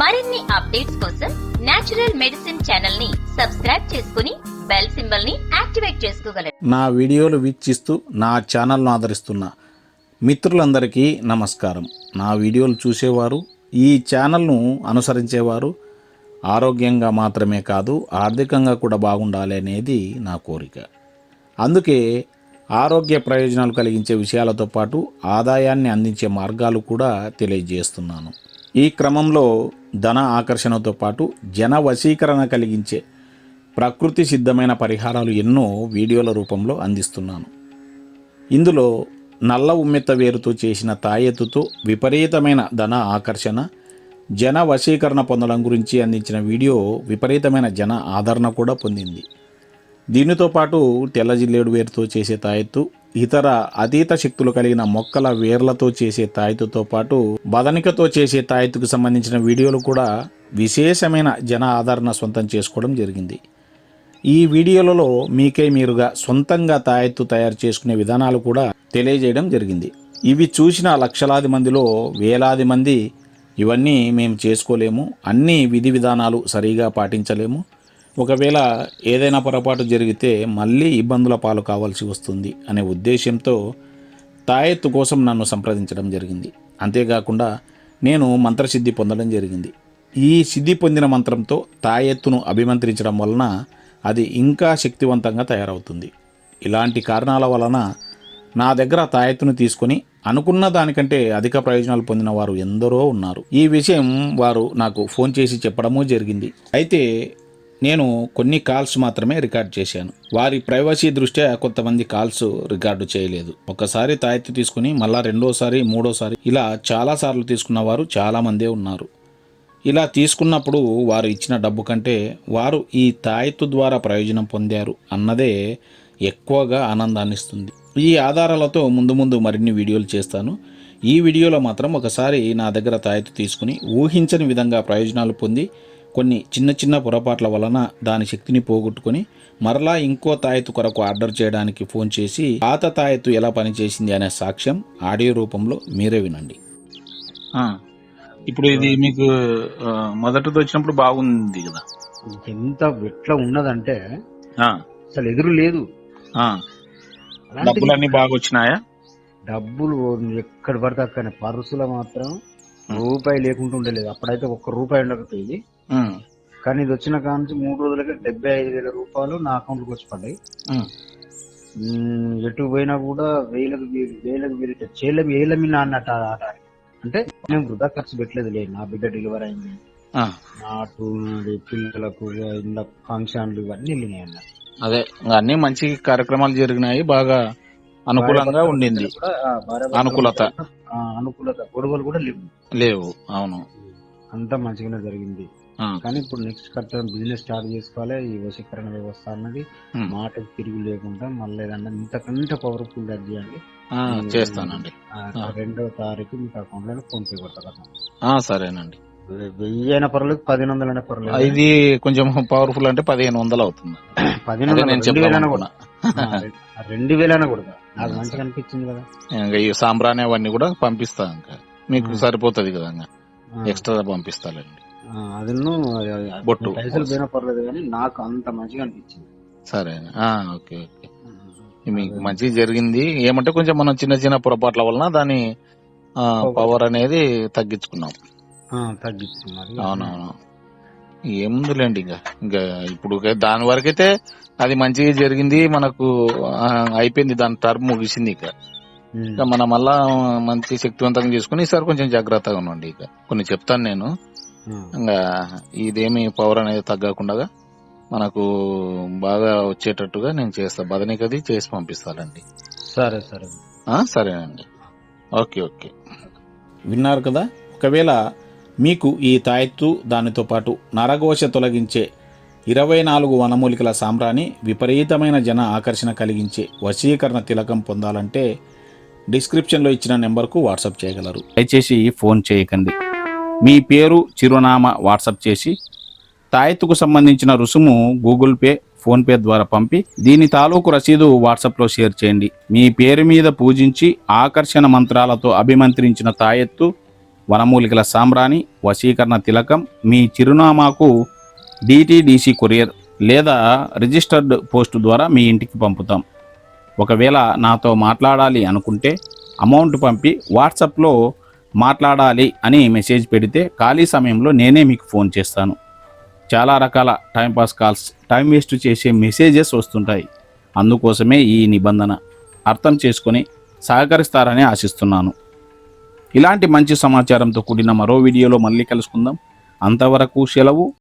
మరిన్ని అప్డేట్స్ కోసం natural medicine ఛానల్ని సబ్స్క్రైబ్ చేసుకుని బెల్ సింబల్ని యాక్టివేట్ చేసుకోగలరు. నా వీడియోలు వీక్షిస్తూ నా ఛానల్ను ఆదరిస్తున్న మిత్రులందరికీ నమస్కారం. నా వీడియోలు చూసేవారు ఈ ఛానల్ను అనుసరించేవారు ఆరోగ్యంగా మాత్రమే కాదు ఆర్థికంగా కూడా బాగుండాలి అనేది నా కోరిక. అందుకే ఆరోగ్య ప్రయోజనాలు కలిగించే విషయాలతో పాటు ఆదాయాన్ని అందించే మార్గాలు కూడా తెలియజేస్తున్నాను. ఈ క్రమంలో ధన ఆకర్షణతో పాటు జన వశీకరణ కలిగించే ప్రకృతి సిద్ధమైన పరిహారాలు ఎన్నో వీడియోల రూపంలో అందిస్తున్నాను. ఇందులో నల్ల ఉమ్మెత్త వేరుతో చేసిన తాయెత్తుతో విపరీతమైన ధన ఆకర్షణ జన వశీకరణ పొందడం గురించి అందించిన వీడియో విపరీతమైన జన ఆదరణ కూడా పొందింది. దీనితో పాటు తెల్ల జిల్లేడు వేరుతో చేసే తాయెత్తు ఇతర అతీత శక్తులు కలిగిన మొక్కల వేర్లతో చేసే తాయితుతో పాటు బదనికతో చేసే తాయెత్తుకు సంబంధించిన వీడియోలు కూడా విశేషమైన జన ఆదరణ సొంతం చేసుకోవడం జరిగింది. ఈ వీడియోలలో మీకే మీరుగా సొంతంగా తాయెత్తు తయారు చేసుకునే విధానాలు కూడా తెలియజేయడం జరిగింది. ఇవి చూసిన లక్షలాది మందిలో వేలాది మంది ఇవన్నీ మేము చేసుకోలేము అన్ని విధి విధానాలు సరిగా పాటించలేము ఒకవేళ ఏదైనా పొరపాటు జరిగితే మళ్ళీ ఇబ్బందుల పాలు కావాల్సి వస్తుంది అనే ఉద్దేశంతో తాయెత్తు కోసం నన్ను సంప్రదించడం జరిగింది. అంతేకాకుండా నేను మంత్రసిద్ధి పొందడం జరిగింది. ఈ సిద్ధి పొందిన మంత్రంతో తాయెత్తును అభిమంత్రించడం వలన అది ఇంకా శక్తివంతంగా తయారవుతుంది. ఇలాంటి కారణాల వలన నా దగ్గర తాయెత్తును తీసుకొని అనుకున్న దానికంటే అధిక ప్రయోజనాలు పొందిన వారు ఎందరో ఉన్నారు. ఈ విషయం వారు నాకు ఫోన్ చేసి చెప్పడము జరిగింది. అయితే నేను కొన్ని కాల్స్ మాత్రమే రికార్డ్ చేశాను. వారి ప్రైవసీ దృష్ట్యా కొంతమంది కాల్స్ రికార్డు చేయలేదు. ఒకసారి తాయెత్తు తీసుకుని మళ్ళా రెండోసారి మూడోసారి ఇలా చాలా సార్లు తీసుకున్న వారు చాలామందే ఉన్నారు. ఇలా తీసుకున్నప్పుడు వారు ఇచ్చిన డబ్బు కంటే వారు ఈ తాయెత్తు ద్వారా ప్రయోజనం పొందారు అన్నదే ఎక్కువగా ఆనందాన్ని ఇస్తుంది. ఈ ఆధారాలతో ముందు ముందు మరిన్ని వీడియోలు చేస్తాను. ఈ వీడియోలో మాత్రం ఒకసారి నా దగ్గర తాయెత్తు తీసుకుని ఊహించని విధంగా ప్రయోజనాలు పొంది కొన్ని చిన్న చిన్న పొరపాట్ల వలన దాని శక్తిని పోగొట్టుకొని మరలా ఇంకో తాయెత్తు కొరకు ఆర్డర్ చేయడానికి ఫోన్ చేసి పాత తాయెత్తు ఎలా పనిచేసింది అనే సాక్ష్యం ఆడియో రూపంలో మీరే వినండి. ఇప్పుడు ఇది మీకు మొదటిది వచ్చినప్పుడు బాగుంది కదా. ఎంత ఎట్లా ఉన్నదంటే అసలు ఎదురు లేదు. డబ్బులన్నీ బాగా వచ్చినాయా? డబ్బులు ఎక్కడ పడితే అక్కడ పర్సులో మాత్రం రూపాయి లేకుండా ఉండలేదు. అప్పుడైతే ఒక్క రూపాయి ఉండకపోయేది. కానీ ఇది వచ్చిన కాడ నుంచి మూడు రోజులకి డెబ్బై ఐదు వేల రూపాయలు నా అకౌంట్కి వచ్చి పడ్డాయి. ఎటు పోయినా కూడా వేలకు వేలు వేలకు వేలు ఏళ్ళ మీద అన్నట్టు అంటే నేను వృధా ఖర్చు పెట్టలేదు లేదు నా బిడ్డ డెలివరీ అయింది. నాటు పిల్లలకు ఇంట్లో ఫంక్షన్లు ఇవన్నీ వెళ్ళినాయి అన్న. అదే అన్ని మంచి కార్యక్రమాలు జరిగినాయి బాగా అనుకూలంగా ఉండింది. అనుకూలత. అనుకూలత గొడవలు కూడా లేవు. లేవు అవును. అంతా మంచిగానే జరిగింది. కానీ ఇప్పుడు నెక్స్ట్ కరెక్ట్ బిజినెస్ స్టార్ట్ చేసుకోవాలి. ఈ వశీకరణ వ్యవస్థ అన్నది. మాటకు తిరిగి లేకుండా మళ్ళీ ఏదన్నా ఇంతకంటే పవర్ఫుల్ చేయండి ఆ, చేస్తానండి. రెండవ తారీఖు మీకు అకౌంట్లో ఫోన్ పే ఆ, సరేనండి. వెయ్యి అయినా పర్లేదు పదిహేను వందలు అయినా పర్లేదు ఇది కొంచెం పవర్ఫుల్ అంటే పదిహేను వందలు అవుతుంది. పదిహేను అదే వందలు నేను రెండు వేలైనా చెప్దాం కూడా కూడా నాకు మంచిగా అనిపించింది కదా. ఇంకా ఈ సాంబ్రాణి అవన్నీ కూడా పంపిస్తా ఇంకా. మీకు. సరిపోతుంది కదా ఎక్స్ట్రా పంపిస్తానండి ఆ, అదిను బొట్టు. పైసలు పోయినా పర్లేదు కానీ నాకు అంత మంచిగా అనిపించింది. సరే ఆ, ఓకే ఓకే. మీకు మంచిగా జరిగింది. ఏమంటే కొంచెం మనం చిన్న చిన్న పొరపాట్ల వలన దాని పవర్ అనేది తగ్గించుకున్నాం. మరి అవునవును. ఏముందిలేండి ఇంకా? ఇంకా ఇప్పుడు దాని వరకైతే అది మంచిగా జరిగింది మనకు అయిపోయింది దాని టర్మ్ ముగిసింది ఇక. ఇక మనం మళ్ళా మంచి శక్తివంతంగా చేసుకుని ఈసారి కొంచెం జాగ్రత్తగా ఉండండి ఇక. కొన్ని చెప్తాను నేను. ఇంకా ఇదేమి పవర్ అనేది తగ్గకుండా మనకు బాగా వచ్చేటట్టుగా నేను చేస్తా. బదనికది చేసి పంపిస్తానండి. సరే సరే. ఆ, సరేనండి. Okay okay. విన్నారు కదా? ఒకవేళ మీకు ఈ తాయెత్తు దానితో పాటు నరఘోష తొలగించే ఇరవై నాలుగు వనమూలికల సాంబ్రాణి విపరీతమైన జన ఆకర్షణ కలిగించే వశీకరణ తిలకం పొందాలంటే డిస్క్రిప్షన్లో ఇచ్చిన నెంబర్కు వాట్సాప్ చేయగలరు. దయచేసి ఫోన్ చేయకండి. మీ పేరు చిరునామా వాట్సాప్ చేసి తాయెత్తుకు సంబంధించిన రుసుము గూగుల్ పే ఫోన్పే ద్వారా పంపి దీని తాలూకు రసీదు వాట్సాప్లో షేర్ చేయండి. మీ పేరు మీద పూజించి ఆకర్షణ మంత్రాలతో అభిమంత్రించిన తాయెత్తు వనమూలికల సాంబ్రాణి వశీకరణ తిలకం మీ చిరునామాకు డిటీడీసీ కొరియర్ లేదా రిజిస్టర్డ్ పోస్ట్ ద్వారా మీ ఇంటికి పంపుతాం. ఒకవేళ నాతో మాట్లాడాలి అనుకుంటే అమౌంట్ పంపి వాట్సాప్లో మాట్లాడాలి అని మెసేజ్ పెడితే ఖాళీ సమయంలో నేనే మీకు ఫోన్ చేస్తాను. చాలా రకాల టైంపాస్ కాల్స్ టైం వేస్ట్ చేసే మెసేజెస్ వస్తుంటాయి. అందుకోసమే ఈ నిబంధన. అర్థం చేసుకొని సహకరిస్తారని ఆశిస్తున్నాను. ఇలాంటి మంచి సమాచారంతో కూడిన మరో వీడియోలో మళ్ళీ కలుసుకుందాం. అంతవరకు సెలవు.